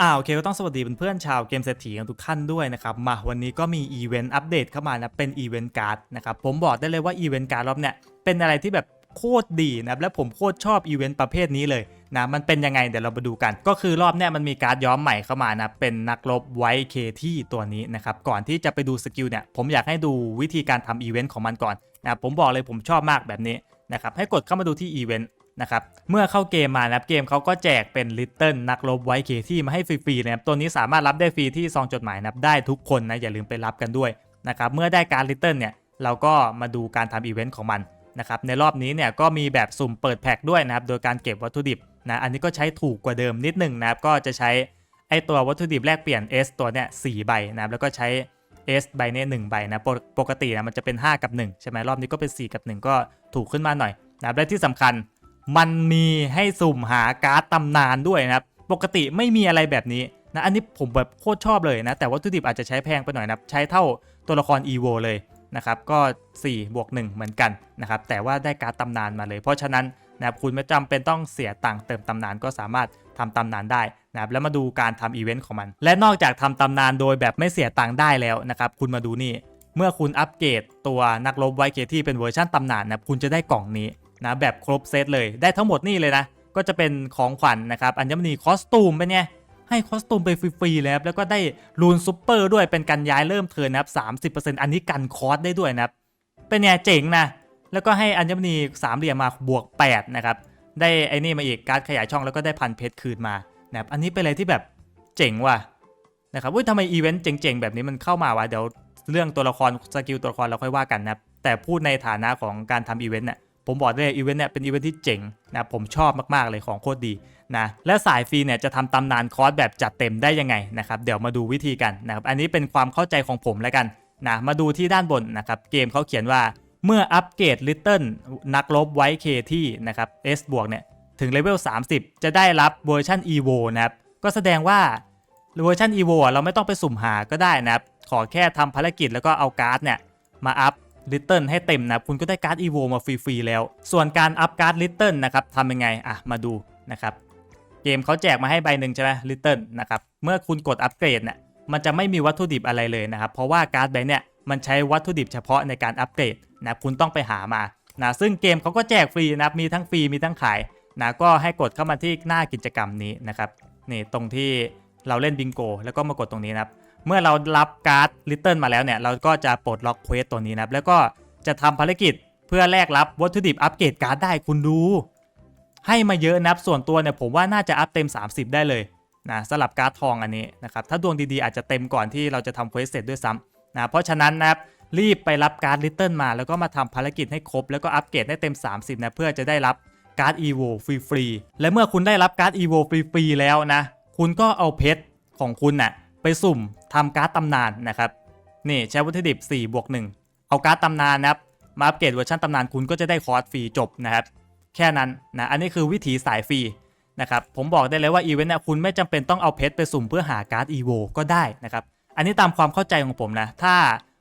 อ่าโอเคก็ต้องสวัสดีเพื่อนๆชาวเกมเศรษฐีทุกท่านด้วยนะครับมาวันนี้ก็มีอีเวนต์อัปเดตเข้ามานะเป็นอีเวนต์การ์ดนะครับผมบอกได้เลยว่าอีเวนต์การ์ดรอบเนี้ยเป็นอะไรที่แบบโคตรดีนะครับและผมโคตรชอบอีเวนต์ประเภทนี้เลยนะมันเป็นยังไงเดี๋ยวเรามาดูกัน ก็คือรอบเนี้ยมันมีการ์ดย้อมใหม่เข้ามานะเป็นนักรบไวเคที่ตัวนี้นะครับก่อนที่จะไปดูสกิลเนี่ยผมอยากให้ดูวิธีการทำอีเวนต์ของมันก่อนนะผมบอกเลยผมชอบมากแบบนี้นะครับให้กดเข้ามาดูที่อีเวนต์ นะครับเมื่อเข้าเกมมานะครับเกมเขาก็แจกเป็นลิตเติ้ลนักรบไว้เคที่มาให้ฟรีๆนะครับตัวนี้สามารถรับได้ฟรีที่ซองจดหมายนะครับได้ทุกคนนะอย่าลืมไปรับกันด้วยนะครับเมื่อได้การลิตเติ้ลเนี่ยเราก็มาดูการทำอีเวนต์ของมันนะครับในรอบนี้เนี่ยก็มีแบบสุ่มเปิดแพ็กด้วยนะครับโดยการเก็บวัตถุดิบนะอันนี้ก็ใช้ถูกกว่าเดิมนิดหนึ่งนะครับก็จะใช้ไอตัววัตถุดิบแลกเปลี่ยน S ตัวเนี่ยสใบนะครับแล้วก็ใช้ S ใบเนี่ยหนึ่งใบนะปกปกตินะมันจะเป็น 5 กับ 1 ใช่ไหมรอบนี้ก็เป็น 4 กับ 1 ก็ถูกขึ้นมาหน่อยนะครับและที่สำคัญ มันมีให้สุ่มหาการ์ดตำนานด้วยนะครับ ปกติไม่มีอะไรแบบนี้นะ อันนี้ผมแบบโคตรชอบเลยนะ แต่วัตถุดิบอาจจะใช้แพงไปหน่อยนะครับ ใช้เท่าตัวละคร EVO เลยนะครับ ก็ 4 บวก 1 เหมือนกันนะครับ แต่ว่าได้การ์ดตำนานมาเลย เพราะฉะนั้นนะครับคุณไม่จำเป็นต้องเสียตังค์เติมตำนานก็สามารถทำตำนานได้นะครับแล้วมาดูการทำอีเวนต์ของมัน และนอกจากทำตำนานโดยแบบไม่เสียตังค์ได้แล้วนะครับ คุณมาดูนี่ เมื่อคุณอัปเกรดตัวนักรบไวเคที่เป็นเวอร์ชันตำนานนะคคุณจะได้กล่องนี้ นะแบบครบเซตเลยได้ทั้งหมดนี่เลยนะ ก็จะเป็นของขวัญนะครับอัญมณีคอสตูมเป็นไงให้คอสตูมไปฟรีๆเลยครับแล้วก็ได้รูนซูเปอร์ด้วยเป็นกันย้ายเริ่มเทินนะครับ30%อันนี้กันคอสได้ด้วยนะครับเป็นไงเจ๋งนะแล้วก็ให้อัญมณีสามเหลี่ยมมาบวก8นะครับได้ไอ้นี่มาอีกการขยายช่องแล้วก็ได้พันเพชรคืนมานะครับอันนี้เป็นอะไรที่แบบเจ๋งว่ะนะครับอุ้ยทำไมอีเวนต์เจ๋งๆแบบนี้มันเข้ามาวะเดี๋ยวเรื่องตัวละครสกิลตัวละครเราค่อยว่ากันนะครับแต่พูดในฐานะของการทำอีเวนต์เนี่ย ผมบอกได้เลยอีเวนต์เนี่ยเป็นอีเวนต์ที่เจ๋งนะผมชอบมากๆเลยของโคตรดีนะและสายฟรีเนี่ยจะทำตำนานคอร์สแบบจัดเต็มได้ยังไงนะครับเดี๋ยวมาดูวิธีกันนะครับอันนี้เป็นความเข้าใจของผมแล้วกันนะมาดูที่ด้านบนนะครับเกมเขาเขียนว่าเมื่ออัปเกรดลิตเติ้ลนักลบไว้เคที่นะครับ S บวกเนี่ยถึงเลเวล 30 จะได้รับเวอร์ชัน EVO นะครับก็แสดงว่าเวอร์ชัน EVO เราไม่ต้องไปสุ่มหาก็ได้นะครับขอแค่ทำภารกิจแล้วก็เอาการ์ดเนี่ยมาอัพ ลิตเติ้ลให้เต็มนะคุณก็ได้การ์ด EVO มาฟรีๆแล้ว ส่วนการอัพการ์ดลิตเติ้ลนะครับทำยังไงอะมาดูนะครับเกมเขาแจกมาให้ใบหนึ่งใช่ไหมลิตเติ้ลนะครับเมื่อคุณกดอัปเกรดเนี่ยมันจะไม่มีวัตถุดิบอะไรเลยนะครับเพราะว่าการ์ดใบเนี่ยมันใช้วัตถุดิบเฉพาะในการอัปเกรดนะค,คุณต้องไปหามานะซึ่งเกมเขาก็แจกฟรีนะครับมีทั้งฟรีมีทั้งขายนะก็ให้กดเข้ามาที่หน้ากิจกรรมนี้นะครับนี่ตรงที่เราเล่นบิงโก แล้วก็มากดตรงนี้นะครับ เมื่อเรารับการ์ดลิตเติลมาแล้วเนี่ย เราก็จะปลดล็อกเควสตัวนี้นะครับ แล้วก็จะทำภารกิจเพื่อแลกรับวัตถุดิบอัปเกรดการ์ดได้คุณดู ให้มาเยอะนะครับ ส่วนตัวเนี่ยผมว่าน่าจะอัพเต็ม 30 ได้เลยนะสลับการ์ดทองอันนี้นะครับ ถ้าดวงดีๆอาจจะเต็มก่อนที่เราจะทำเควสเสร็จด้วยซ้ำนะ เพราะฉะนั้นนะครับรีบไปรับการ์ดลิตเติลมา แล้วก็มาทำภารกิจให้ครบ แล้วก็อัปเกรดให้เต็ม 30นะเพื่อจะได้รับการ์ด EVO ฟรีๆและเมื่อคุณได้รับการ์ด EVO ฟรีๆแล้วนะ คุณก็เอาเพชรของคุณน่ะ ไปสุ่มทำการ์ดตำนานนะครับนี่ใช้วัตถุดิบ4บวก1เอาการ์ดตำนานนะครับมาอัปเกรดเวอร์ชันตำนานคุณก็จะได้คอร์สฟรีจบนะครับแค่นั้นนะอันนี้คือวิถีสายฟรีนะครับผมบอกได้เลยว่าอีเวนต์เนี่ยคุณไม่จำเป็นต้องเอาเพชรไปสุ่มเพื่อหาการ์ด EVO ก็ได้นะครับอันนี้ตามความเข้าใจของผมนะถ้า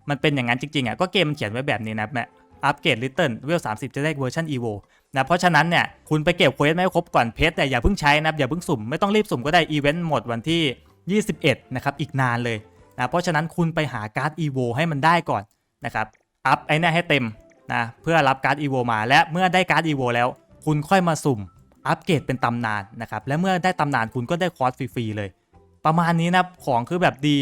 มันเป็นอย่างนั้นจริงๆอะก็เกมมันเขียนไว้แบบนี้นะแม่อัปเกรดลิตเติ้ลเวล30จะได้เวอร์ชัน EVO นะเพราะฉะนั้นเนี่ยคุณไปเก็บเควสไม่ครบก่อนเพชรแต่อย่าเพิ่งใช้นะอย่าเพิ่งสุ่มไม่ต้องรีบสุ่มก็ได้อีเวนต์หมดวันที่ 21 นะครับ อีกนานเลยนะเพราะฉะนั้นคุณไปหาการ์ด EVO ให้มันได้ก่อนนะครับอัพไอ้นี่ให้เต็มนะเพื่อรับการ์ด EVO มาและเมื่อได้การ์ด EVO แล้ว คุณค่อยมาสุ่มอัปเกรดเป็นตำนานนะครับและเมื่อได้ตำนานคุณก็ได้คอร์สฟรีๆเลย ประมาณนี้นะของคือแบบดี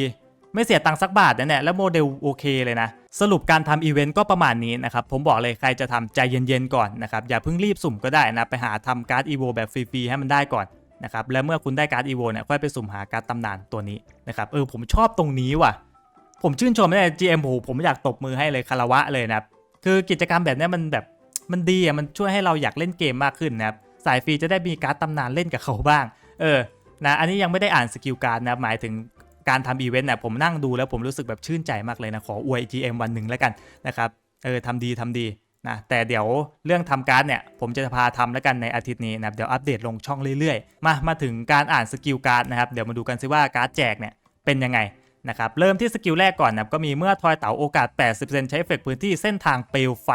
ไม่เสียตังค์สักบาทนะเนี่ยแล้วโมเดลโอเคเลยนะ สรุปการทำอีเวนต์ก็ประมาณนี้นะครับ ผมบอกเลยใครจะทำใจเย็นๆก่อนนะครับ อย่าเพิ่งรีบสุ่มก็ได้นะ ไปหาทำการ์ดอีโวแบบฟรีๆให้มันได้ก่อน นะครับและเมื่อคุณได้การ์ดอีโวเนี่ยค่อยไปสุ่มหาการ์ดตำนานตัวนี้นะครับเออผมชอบตรงนี้ว่ะ ผมชื่นชมเลย GM ผมผมอยากตบมือให้เลยคารวะเลยนะครับคือกิจกรรมแบบนี้มันแบบมันดีอะมันช่วยให้เราอยากเล่นเกมมากขึ้นนะครับสายฟรีจะได้มีการ์ดตำนานเล่นกับเขาบ้าง เออนะอันนี้ยังไม่ได้อ่านสกิลการ์ดนะหมายถึงการทำอีเวนต์เนี่ยผมนั่งดูแล้วผมรู้สึกแบบชื่นใจมากเลยนะขออวย GM วันหนึ่งแล้วกันนะครับเออทำดีทำดี นะแต่เดี๋ยวเรื่องทำการ์ดเนี่ยผมจะพาทำแล้วกันในอาทิตย์นี้นะเดี๋ยวอัปเดตลงช่องเรื่อยๆ มามาถึงการอ่านสกิลการ์ดนะครับเดี๋ยวมาดูกันซิว่าการ์ดแจกเนี่ยเป็นยังไงนะครับเริ่มที่สกิลแรกก่อนนะครับก็มีเมื่อทอยเต๋าโอกาส 80%ใช้เอฟเฟกพื้นที่เส้นทางเปลวไฟ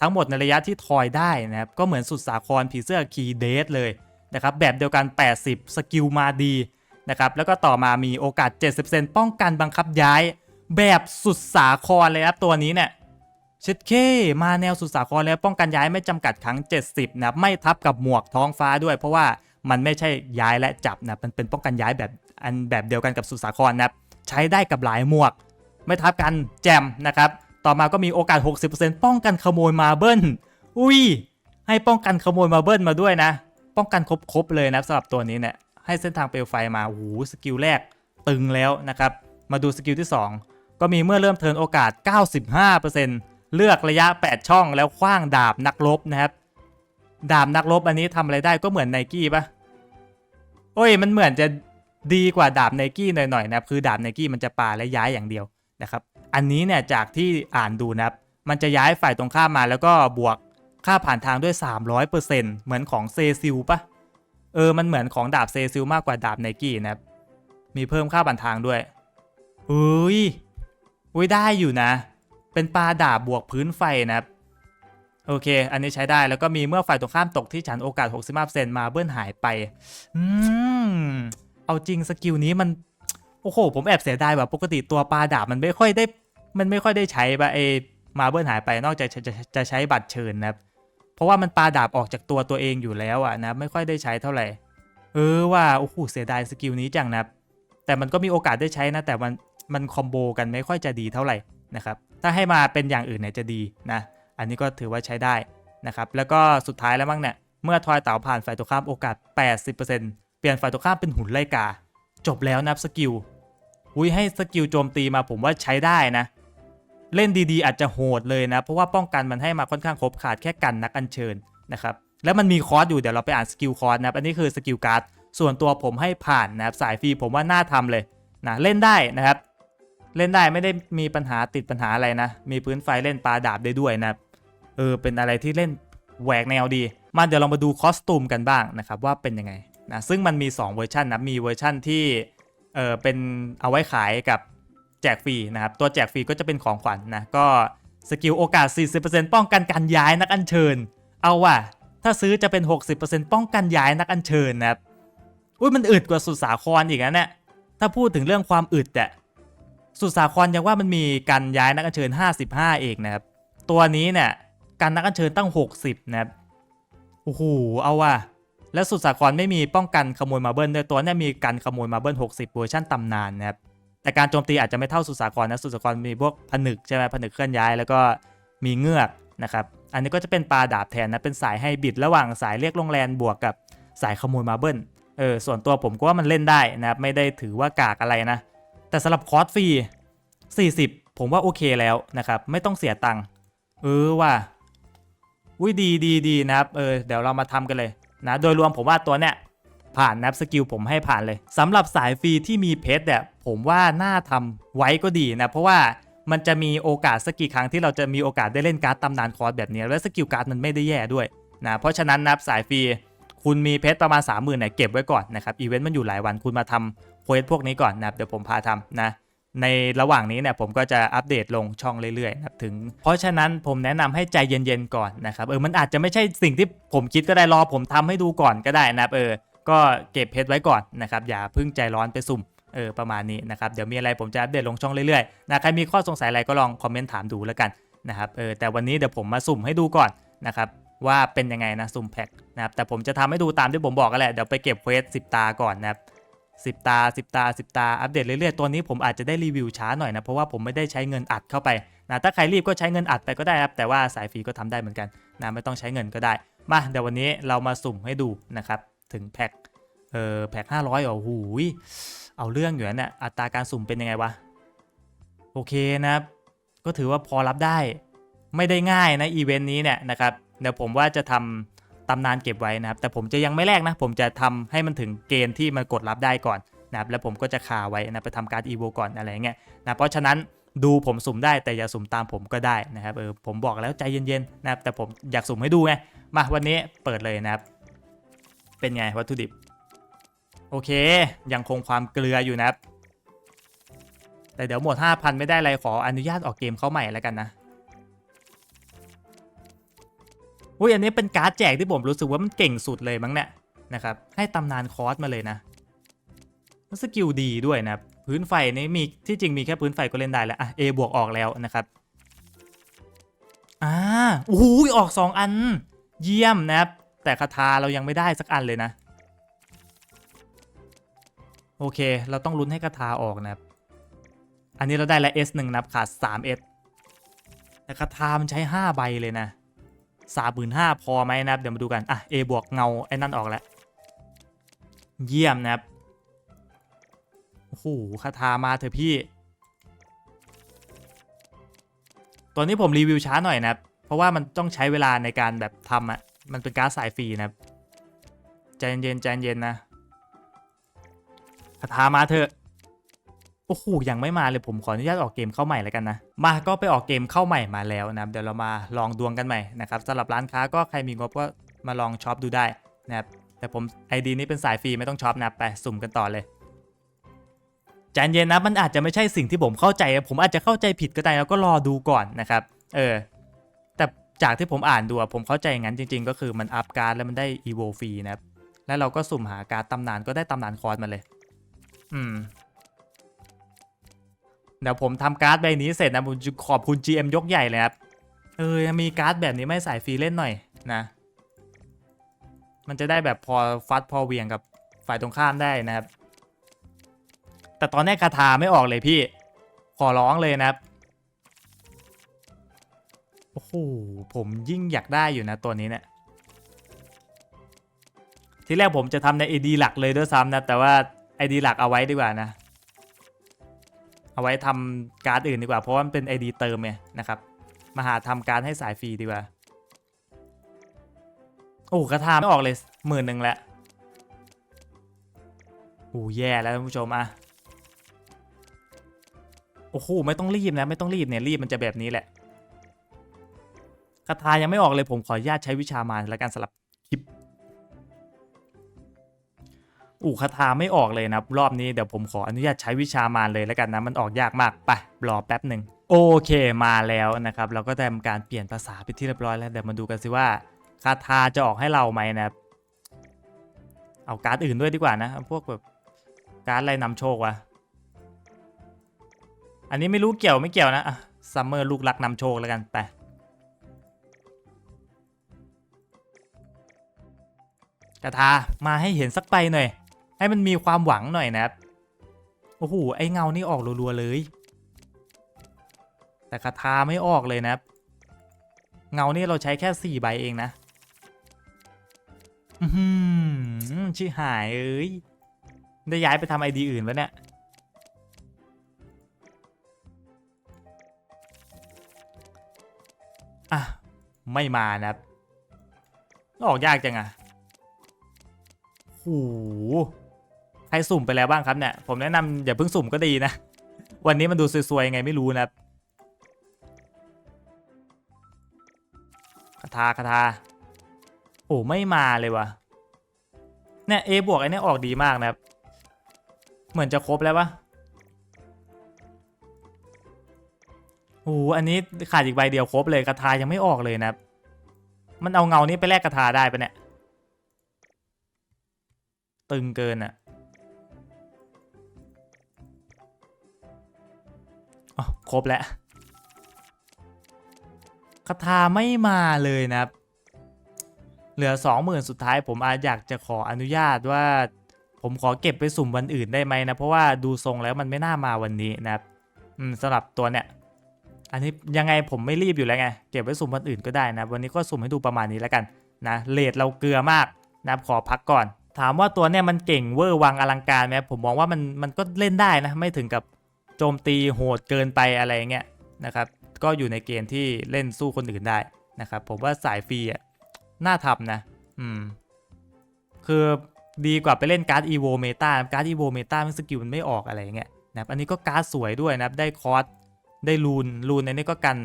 ทั้งหมดในระยะที่ทอยได้นะครับก็เหมือนสุดสาครผีเสื้อคีเดสเลยนะครับแบบเดียวกัน 80 สกิลมาดีนะครับแล้วก็ต่อมามีโอกาส 70%ป้องกันบังคับย้าย แบบสุดสาครเลยครับตัวนี้เนี่ย ชิดเคมาแนวสุสาครแล้วป้องกันย้ายไม่จำกัดครั้ง 70นะไม่ทับกับหมวกท้องฟ้าด้วย เพราะว่ามันไม่ใช่ย้ายและจับนะมันเป็นป้องกันย้ายแบบอันแบบเดียวกันกับสุสาครนะใช้ได้กับหลายหมวก ไม่ทับกันแจมนะครับ ต่อมาก็มีโอกาส 60%ป้องกันขโมยมาเบิลอุ้ยให้ป้องกันขโมยมาเบิลมาด้วยนะ ป้องกันครบๆเลยนะสำหรับตัวนี้เนี่ยให้เส้นทางเปลวไฟมาโอ้โหสกิลแรกตึงแล้วนะครับมาดูสกิลที่ 2 ก็มีเมื่อเริ่มเทินโอกาส 95% เลือกระยะ 8 ช่องแล้วคว้างดาบนักรบนะครับ ดาบนักรบอันนี้ทำอะไรได้ก็เหมือนไนกี้ปะโอ้ยมันเหมือนจะดีกว่าดาบไนกี้หน่อยๆนะครับคือดาบไนกี้มันจะปาและย้ายอย่างเดียวนะครับ อันนี้เนี่ยจากที่อ่านดูนะครับ มันจะย้ายฝ่ายตรงข้ามมาแล้วก็บวกค่าผ่านทางด้วย 300%เหมือนของเซซิลปะเออมันเหมือนของดาบเซซิลมากกว่าดาบไนกี้นะครับ มีเพิ่มค่าผ่านทางด้วยอุ้ยอุ้ยได้อยู่นะ เป็นปลาดาบบวกพื้นไฟนะครับโอเค อันนี้ใช้ได้แล้วก็มีเมื่อฝ่ายตรงข้ามตกที่ฉันโอกาส 65%มาเบิ้ลหายไป อืม เอาจริงสกิลนี้มัน โอ้โห ผมแอบเสียดายแบบปกติตัวปลาดาบมันไม่ค่อยได้ มันไม่ค่อยได้ใช้ปะเอมาเบิ้ลหายไปนอกจากจะจะจะใช้บัตรเชิญนะครับ เพราะว่ามันปลาดาบออกจากตัวตัวเองอยู่แล้วอะนะไม่ค่อยได้ใช้เท่าไหร่ เออว่าโอ้โหเสียดายสกิลนี้จังนะแต่มันก็มีโอกาสได้ใช้นะ แต่มันมันคอมโบกันไม่ค่อยจะดีเท่าไหร่นะครับ ถ้าให้มาเป็นอย่างอื่นเนี่ยจะดีนะ อันนี้ก็ถือว่าใช้ได้นะครับ แล้วก็สุดท้ายแล้วมั้งเนี่ย เมื่อทอยเต๋าผ่านฝ่ายตรงข้ามโอกาส 80%เปลี่ยนฝ่ายตรงข้ามเป็นหุ่นไล่กา จบแล้วนับสกิลอุ้ยให้สกิลโจมตีมาผมว่าใช้ได้นะ เล่นดีๆ อาจจะโหดเลยนะ เพราะว่าป้องกันมันให้มาค่อนข้างครบขาดแค่กันนักอัญเชิญนะครับ แล้วมันมีคอร์สอยู่เดี๋ยวเราไปอ่านสกิลคอร์สนะครับอันนี้คือสกิลการ์ด ส่วนตัวผมให้ผ่านนะครับสายฟรีผมว่าน่าทำเลยนะเล่นได้นะครับ เล่นได้ไม่ได้มีปัญหาติดปัญหาอะไรนะ มีพื้นไฟเล่นปลาดาบได้ด้วยนะเออเป็นอะไรที่เล่นแหวกแนวดี มาเดี๋ยวเรามาดูคอสตูมกันบ้างนะครับว่าเป็นยังไงนะซึ่งมันมี 2 เวอร์ชันนะมีเวอร์ชันที่เออเป็นเอาไว้ขายกับแจกฟรีนะครับ ตัวแจกฟรีก็จะเป็นของขวัญนนะ ก็สกิลโอกาส 40%ป้องกันการย้ายนักอัญเชิญ เอาว่ะ ถ้าซื้อจะเป็น 60%ป้องกันย้ายนักอัญเชิญนะครับ อุ้ยมันอึดกว่าสุดสาครอีกนะเนี่ย ถ้าพูดถึงเรื่องความอึดอะ สุดสาครยังว่ามันมีการย้ายนักอัญเชิญ 55 เองนะครับ ตัวนี้เนี่ยการนักอัญเชิญตั้ง 60 นะครับ โอ้โห เอาว่ะ และสุดสาครไม่มีป้องกันขโมยมาเบิลด้วยตัวเนี่ยมีการขโมยมาเบิล60 เวอร์ชันตำนานนะครับ แต่การโจมตีอาจจะไม่เท่าสุดสาครนะสุดสาครมีพวกผนึกใช่ไหมผนึกเคลื่อนย้ายแล้วก็มีเงือกนะครับ อันนี้ก็จะเป็นปลาดาบแทนนะ เป็นสายให้บิดระหว่างสายเรียกโรงแรมบวกกับสายขโมยมาเบิลเออ ส่วนตัวผมก็ว่ามันเล่นได้นะครับ ไม่ได้ถือว่ากากอะไรนะ แต่สำหรับคอร์สฟรี40 ผมว่าโอเคแล้วนะครับ ไม่ต้องเสียตังค์เออว่าอุ้ยดีดีดีนะครับเออเดี๋ยวเรามาทำกันเลยนะโดยรวมผมว่าตัวเนี้ยผ่านนับสกิลผมให้ผ่านเลยสำหรับสายฟรีที่มีเพชรเนี่ยผมว่าน่าทำไว้ก็ดีนะเพราะว่ามันจะมีโอกาสสักกี่ครั้งที่เราจะมีโอกาสได้เล่นการ์ดตำนานคอร์สแบบนี้และสกิลการ์ดมันไม่ได้แย่ด้วยนะเพราะฉะนั้นนับสายฟรีคุณมีเพชรประมาณ 3 0,000เนี่ยเก็บไว้ก่อนนะครับอีเวนต์มันอยู่หลายวันคุณมาทำเควสพวกนี้ก่อนนะครับเดี๋ยวผมพาทำนะในระหว่างนี้เนี่ยผมก็จะอัปเดตลงช่องเรื่อยๆนะถึง เพราะฉะนั้นผมแนะนำให้ใจเย็นๆก่อนนะครับเออมันอาจจะไม่ใช่สิ่งที่ผมคิดก็ได้รอผมทำให้ดูก่อนก็ได้นะครับเออก็เก็บเพชรไว้ก่อนนะครับอย่าพิ่งใจร้อนไปสุ่มเออประมาณนี้นะครับเดี๋ยวมีอะไรผมจะอัปเดตลงช่องเรื่อยๆนะใครมีข้อสงสัยอะไรก็ลองคอมเมนต์ถามดูแล้วกันนะครับเออแต่วันนี้เดี๋ยวผมมาสุ่มให้ดูก่อนนะครับว่าเป็นยังไงนะสุ่มแพ็คนะครับแต่ผมจะทำให้ดูตามที่ผมบอกกันแหละเดี๋ยวไปเก็บเควส10ตาก่อนนะครับ 10 ตา 10 ตา 10 ตา อัปเดตเรื่อยๆ ตัวนี้ผมอาจจะได้รีวิวช้าหน่อยนะ เพราะว่าผมไม่ได้ใช้เงินอัดเข้าไปนะถ้าใครรีบก็ใช้เงินอัดไปก็ได้ครับ แต่ว่าสายฟรีก็ทำได้เหมือนกันนะไม่ต้องใช้เงินก็ได้ มาเดี๋ยววันนี้เรามาสุ่มให้ดูนะครับ ถึงแพ็คเอ่อแพ็คห้าร้อยโอ๋อหูยเอาเรื่องอยู่นะเนี่ยอัตราการสุ่มเป็นยังไงวะโอเคนะครับก็ถือว่าพอรับได้ ไม่ได้ง่ายนะอีเวนต์นี้เนี่ยนะครับเดี๋ยวผมว่าจะทำ ตำนานเก็บไว้นะครับแต่ผมจะยังไม่แลกนะ ผมจะทำให้มันถึงเกณฑ์ที่มันกดรับได้ก่อนนะครับแล้วผมก็จะคาไว้นะไปทำการอีโวก่อนอะไรเงี้ยนะเพราะฉะนั้นดูผมสุ่มได้แต่อย่าสุ่มตามผมก็ได้นะครับเออผมบอกแล้วใจเย็นๆนะครับแต่ผมอยากสุ่มให้ดูไงมาวันนี้เปิดเลยนะครับ เป็นไงวัตถุดิบ โอเค ยังคงความเกลืออยู่นะครับแต่เดี๋ยวหมด 5,000 ไม่ได้อะไรขออนุญาตออกเกมเข้าใหม่แล้วกันนะ อุ้ยอันนี้เป็นการ์ดแจกที่ผมรู้สึกว่ามันเก่งสุดเลยมั้งเนี่ยนะครับ ให้ตำนานคอร์สมาเลยนะสกิลดีด้วยนะพื้นไฟนี่มีที่จริงมีแค่พื้นไฟก็เล่นได้แล้วอะ A บวกออกแล้วนะครับอ่าโอ้โหออก 2 อัน เยี่ยมนะครับ แต่คาถาเรายังไม่ได้สักอันเลยนะ โอเค เราต้องลุ้นให้คาถาออกนะครับ อันนี้เราได้แล้ว S 1นะครับขาด 3S แต่คาถามันใช้ 5 ใบเลยนะ สามหมื่นห้าพอไหมนะครับ เดี๋ยวมาดูกัน อะ A บวกเงาไอ้นั่นออกแล้ว เยี่ยมนะครับ โอ้โหคาถามาเถอะพี่ ตัวนี้ผมรีวิวช้าหน่อยนะครับ เพราะว่ามันต้องใช้เวลาในการแบบทำอะ่ะ มันเป็นการ์ดสายฟรีนะครับ ใจเย็นใจเย็นนะคาถามาเถอะ โอ้โหยังไม่มาเลยผมขออนุญาตออกเกมเข้าใหม่แล้วกันนะ มาก็ไปออกเกมเข้าใหม่มาแล้วนะเดี๋ยวเรามาลองดวงกันใหม่นะครับสำหรับร้านค้าก็ใครมีงบก็มาลองช็อปดูได้นะครับแต่ผม ID นี้เป็นสายฟรีไม่ต้องช็อปนะไปสุ่มกันต่อเลยใจเย็นนะมันอาจจะไม่ใช่สิ่งที่ผมเข้าใจ ผมอาจจะเข้าใจผิดก็ได้แล้วก็รอดูก่อนนะครับ เออ แต่จากที่ผมอ่านดูผมเข้าใจอย่างนั้นจริง ๆ ก็คือมันอัพการ์ดแล้วมันได้อีโวฟรีนะครับแล้วเราก็สุ่มหาการ์ดตำนานก็ได้ตำนานคอร์สมาเลย อืม เดี๋ยวผมทำการ์ดใบนี้เสร็จนะผมขอบคุณ GM ยกใหญ่เลยครับ เออยังมีการ์ดแบบนี้ไม่ใส่ฟรีเล่นหน่อยนะ มันจะได้แบบพอฟัดพอเวียงกับฝ่ายตรงข้ามได้นะครับ แต่ตอนนี้คาถาไม่ออกเลยพี่ ขอร้องเลยนะครับ โอ้โห ผมยิ่งอยากได้อยู่นะตัวนี้เนี่ย ที่แรกผมจะทำใน ID หลักเลยด้วยซ้ำนะ แต่ว่า ID หลักเอาไว้ดีกว่านะ เอาไว้ทำการ์ดอื่นดีกว่า เพราะว่ามันเป็น ID เติมไงนะครับ มาหาทำการดให้สายฟรีดีกว่า โอ้คาถาไม่ออกเลยหมื่นหนึ่งแล้วโอ้แย่แล้วท่านผู้ชมอะโอ้โหไม่ต้องรีบนะ ไม่ต้องรีบเนี่ยรีบมันจะแบบนี้แหละคาถายังไม่ออกเลยผมขออนุญาตใช้วิชามารแล้วกันสลับ อูคาถาไม่ออกเลยนะรอบนี้เดี๋ยวผมขออนุญาตใช้วิชามารเลยแล้วกันนะมันออกยากมากไปรอแป๊บหนึ่งโอเคมาแล้วนะครับเราก็ทำการเปลี่ยนภาษาไปที่เรียบร้อยแล้วเดี๋ยวมาดูกันสิว่าคาถาจะออกให้เราไหมนะเอาการ์ดอื่นด้วยดีกว่านะ พวกแบบการ์ดอะไรนำโชควะอันนี้ไม่รู้เกี่ยวไม่เกี่ยวนะซัมเมอร์ลูกรักนำโชคแล้วกันไปกระทามาให้เห็นสักใบหน่อย ให้มันมีความหวังหน่อยนะครับโอ้โหไอเงานี่ออกรัวๆเลย แต่คาถาไม่ออกเลยนะครับ เงานี่เราใช้แค่4ใบเองนะอือหือชิหายเอ้ยได้ย้ายไปทำไอดีอื่นแล้วเนี่ยอะ ไม่มานะครับ ออกยากจังอะโห ใครสุ่มไปแล้วบ้างครับเนี่ยผมแนะนำอย่าเพิ่งสุ่มก็ดีนะ วันนี้มันดูซวยๆยังไงไม่รู้นะครับคาถาคาถาโอ้ไม่มาเลยวะเนี่ย A บวกไอ้นี่ออกดีมากนะครับ เหมือนจะครบแล้วปะโอ้อันนี้ขาดอีกใบเดียวครบเลยคาถายังไม่ออกเลยนะครับ มันเอาเงานี้ไปแลกคาถาได้ปะเนี่ย ตึงเกินอะ อ๋อครบแล้วคาถาไม่มาเลยนะครับ เหลือ 20,000 สุดท้ายผมอาจอยากจะขออนุญาตว่า ผมขอเก็บไปสุ่มวันอื่นได้ไหมนะ เพราะว่าดูทรงแล้วมันไม่น่ามาวันนี้นะครับอืมสำหรับตัวเนี้ยอันนี้ยังไงผมไม่รีบอยู่แล้วไง เก็บไว้สุ่มวันอื่นก็ได้นะ วันนี้ก็สุ่มให้ดูประมาณนี้แล้วกันนะเลทเราเกลือมากนะครับขอพักก่อน ถามว่าตัวเนี้ยมันเก่งเวอร์วังอลังการไหมผมมองว่ามันมันก็เล่นได้นะไม่ถึงกับ โจมตีโหดเกินไปอะไรเงี้ยนะครับ ก็อยู่ในเกณฑ์ที่เล่นสู้คนอื่นได้นะครับ ผมว่าสายฟรีอะน่าทำนะ อืม คือดีกว่าไปเล่นการ์ด EVO Meta การ์ด EVO Meta มันสกิลมันไม่ออกอะไรเงี้ยนะครับอันนี้ก็การ์ดสวยด้วยนะครับ ได้คอร์สได้รูนรูนในนี้ก็กัน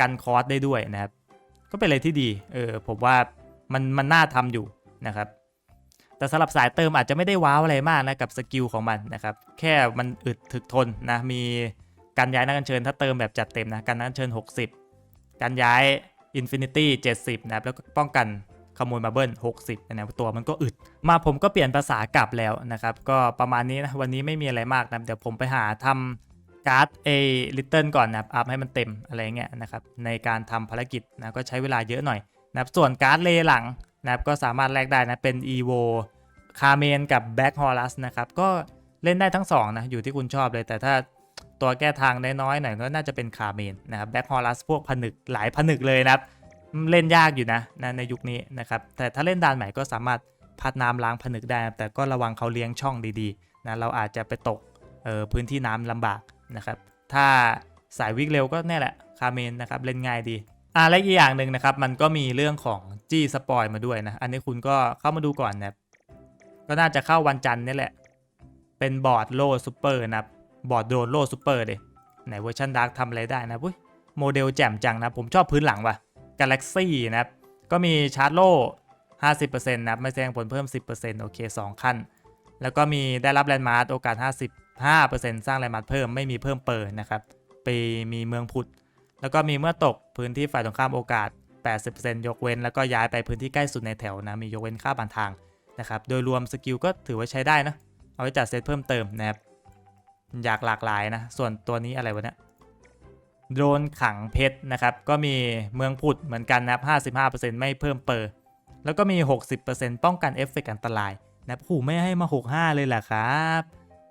กันคอร์สได้ด้วยนะครับ ก็เป็นอะไรที่ดี เออผมว่ามันมันน่าทำอยู่นะครับ แต่สำหรับสายเติมอาจจะไม่ได้ว้าวอะไรมากนะกับสกิลของมันนะครับแค่มันอึดถึกทนนะมีการย้ายนักอัญเชิญถ้าเติมแบบจัดเต็มนะการนักอัญเชิญ 60 การย้าย Infinity 70นะครับแล้วก็ป้องกันขโมยมาเบิ้ล60นะตัวมันก็อึด มาผมก็เปลี่ยนภาษากลับแล้วนะครับก็ประมาณนี้นะวันนี้ไม่มีอะไรมากนะเดี๋ยวผมไปหาทำการ์ดเอลิตเติ้ลก่อนนะครับอัพให้มันเต็มอะไรเงี้ยนะครับในการทำภารกิจนะก็ใช้เวลาเยอะหน่อยนะครับส่วนการ์ดเลหลัง นะครับก็สามารถแลกได้นะ เป็น EVO คาเมนกับแบ็กฮอลัสนะครับ ก็เล่นได้ทั้งสองนะอยู่ที่คุณชอบเลย แต่ถ้าตัวแก้ทางน้อยๆหน่อยก็น่าจะเป็นคาเมนนะครับแบ็กฮอลัสพวกผนึกหลายผนึกเลยนะครับ เล่นยากอยู่นะนะในยุคนี้นะครับ แต่ถ้าเล่นด่านใหม่ก็สามารถพัดน้ำล้างผนึกได้นะแต่ก็ระวังเขาเลี้ยงช่องดีๆนะเราอาจจะไปตกเออพื้นที่น้ำลำบากนะครับ ถ้าสายวิ่งเร็วก็แน่แหละคาเมนนะครับเล่นง่ายดี อะและอีกอย่างหนึ่งนะครับ มันก็มีเรื่องของจี้สปอยมาด้วยนะ อันนี้คุณก็เข้ามาดูก่อนนะครับก็น่าจะเข้าวันจันทร์นี่แหละ เป็นบอร์ดโลซูเปอร์นะครับบอร์ดโดนโลซูเปอร์เลยไหนเวอร์ชันดาร์กทำอะไรได้นะอุ้ยโมเดลแจ่มจังนะ ผมชอบพื้นหลังว่ะ Galaxy นะครับ ก็มีชาร์จโล่50%นะครับ ไม่แสดงผลเพิ่ม 10%โอเค 2 ขั้น แล้วก็มีได้รับแลนด์มาร์โอกาส 55%สร้างแลนด์มาร์เพิ่มไม่มีเพิ่มเปิดนะครับ ไปมีเมืองพุทธ แล้วก็มีเมื่อตกพื้นที่ฝ่ายตรงข้ามโอกาส 80%ยกเว้น แล้วก็ย้ายไปพื้นที่ใกล้สุดในแถวนะมียกเว้นค่าผ่านทางนะครับโดยรวมสกิลก็ถือว่าใช้ได้นะ เอาไว้จัดเซตเพิ่มเติมนะครับอยากหลากหลายนะ ส่วนตัวนี้อะไรวะเนี่ยโดนขังเพชรนะครับก็มีเมืองพุดเหมือนกันนะครับ55%ไม่เพิ่มเปอร์แล้วก็มี 60%ป้องกันเอฟเฟกต์อันตรายนะครับโหไม่ให้มา 65 เลยแหละครับ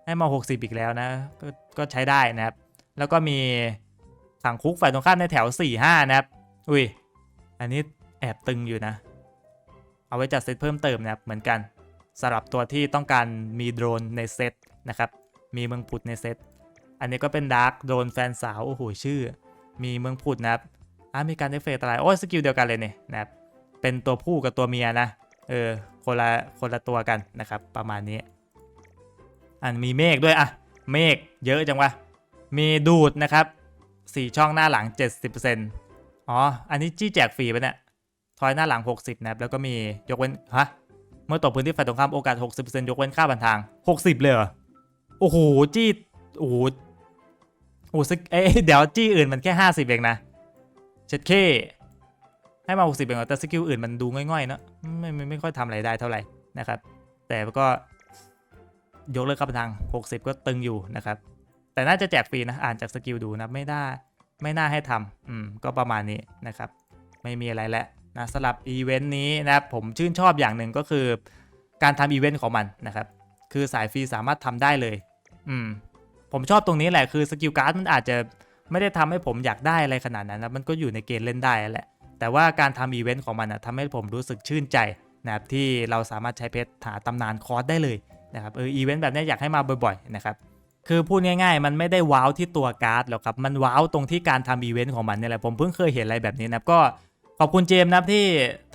ให้มา 60 อีกแล้วนะกก็ใช้ได้นะครับ แล้วก็มี ขังคุกฝ่ายตรงข้ามในแถว 4-5 นะครับ อุ้ย อันนี้แอบตึงอยู่นะ เอาไว้จัดเซตเพิ่มเติมนะครับ เหมือนกันสำหรับตัวที่ต้องการมีโดรนในเซตนะครับ มีเมืองพุดในเซต อันนี้ก็เป็นดาร์กโดรนแฟนสาว โอ้โห ชื่อ มีเมืองพุดนะครับ อ่ามีการเอฟเฟกต์อะไร โอ้ยสกิลเดียวกันเลยเนี่ยนะครับ เป็นตัวผู้กับตัวเมียนะ เออ คนละ คนละตัวกันนะครับ ประมาณนี้ อันมีเมฆด้วยอะ เมฆเยอะจังวะ มีดูดนะครับ สี่ช่องหน้าหลัง 70%อ๋อ อันนี้จี้แจกฟรีปะเนี่ย ทอยหน้าหลัง 60 นะครับ แล้วก็มียกเว้น ฮะ เมื่อตกพื้นที่ฝ่ายตรงข้ามโอกาส 60%ยกเว้นค่าบันทาง 60 เลยเหรอ โอ้โห จี้ โอ้โห โอ้ซึกเอ้ยเดี๋ยวจี้อื่นมันแค่ 50 เองนะเช็ดเคให้มา 60เองเหรอแต่สกิลอื่นมันดูง่อยๆเนอะไม่ไม่ไม่ค่อยทำอะไรได้เท่าไหร่นะครับ แต่ก็ยกเลิกค่าบันทาง 60 ก็ตึงอยู่นะครับ แต่น่าจะแจกฟรีนะ อ่านจากสกิลดูนะ ไม่ได้ไม่น่าให้ทำอืม ก็ประมาณนี้นะครับ ไม่มีอะไรแล้วนะสำหรับอีเวนต์นี้นะครับผมชื่นชอบอย่างหนึ่งก็คือ การทำอีเวนต์ของมันนะครับ คือสายฟรีสามารถทำได้เลย อืม ผมชอบตรงนี้แหละ คือสกิลการ์ดมันอาจจะไม่ได้ทำให้ผมอยากได้อะไรขนาดนั้นนะ มันก็อยู่ในเกณฑ์เล่นได้แหละ แต่ว่าการทำอีเวนต์ของมันนะทำให้ผมรู้สึกชื่นใจนะครับที่เราสามารถใช้เพชรหาตำนานคอร์สได้เลยนะครับ เอออีเวนต์แบบนี้อยากให้มาบ่อยๆนะครับ คือพูดง่ายๆ มันไม่ได้ว้าวที่ตัวการ์ดหรอกครับ มันว้าวตรงที่การทำอีเวนต์ของมันเนี่ยแหละ ผมเพิ่งเคยเห็นอะไรแบบนี้นะครับ ก็ขอบคุณเจมส์นะครับที่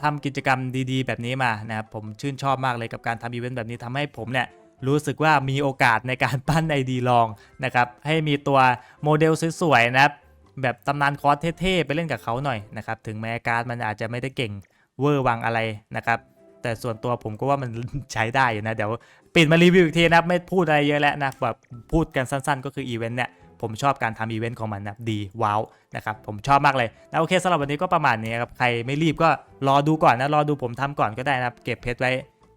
ทำกิจกรรมดีๆ แบบนี้มานะครับ ผมชื่นชอบมากเลยกับการทำอีเวนต์แบบนี้ทำให้ผมเนี่ยรู้สึกว่ามีโอกาสในการปั้นไอดีลองนะครับ ให้มีตัวโมเดลสวยๆนะครับ แบบตำนานคอร์สเท่ๆ ไปเล่นกับเขาหน่อยนะครับ ถึงแม้การ์ดมันอาจจะไม่ได้เก่งเวอร์วังอะไรนะครับ แต่ส่วนตัวผมก็ว่ามันใช้ได้อยู่นะ เดี๋ยวปิดมารีวิวอีกทีนะไม่พูดอะไรเยอะแล้วนะแบบพูดกันสั้นๆ ก็คืออีเวนต์เนี่ยผมชอบการทำอีเวนต์ของมันนะดีว้าวนะครับผมชอบมากเลยแล้วโอเคสำหรับวันนี้ก็ประมาณนี้ครับใครไม่รีบก็รอดูก่อนนะรอดูผมทำก่อนก็ได้นะเก็บเพชรไว้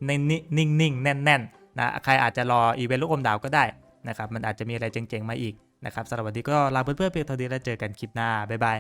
นนิ่งๆแน่นๆนะใครอาจจะรออีเวนต์ลูกอมดาวก็ได้นะครับมันอาจจะมีอะไรเจ๋งๆมาอีกนะครับสำหรับวันนี้ก็ลาเพื่อนๆเพียงเท่านี้แล้วเจอกันคลิปหน้าบ๊ายบาย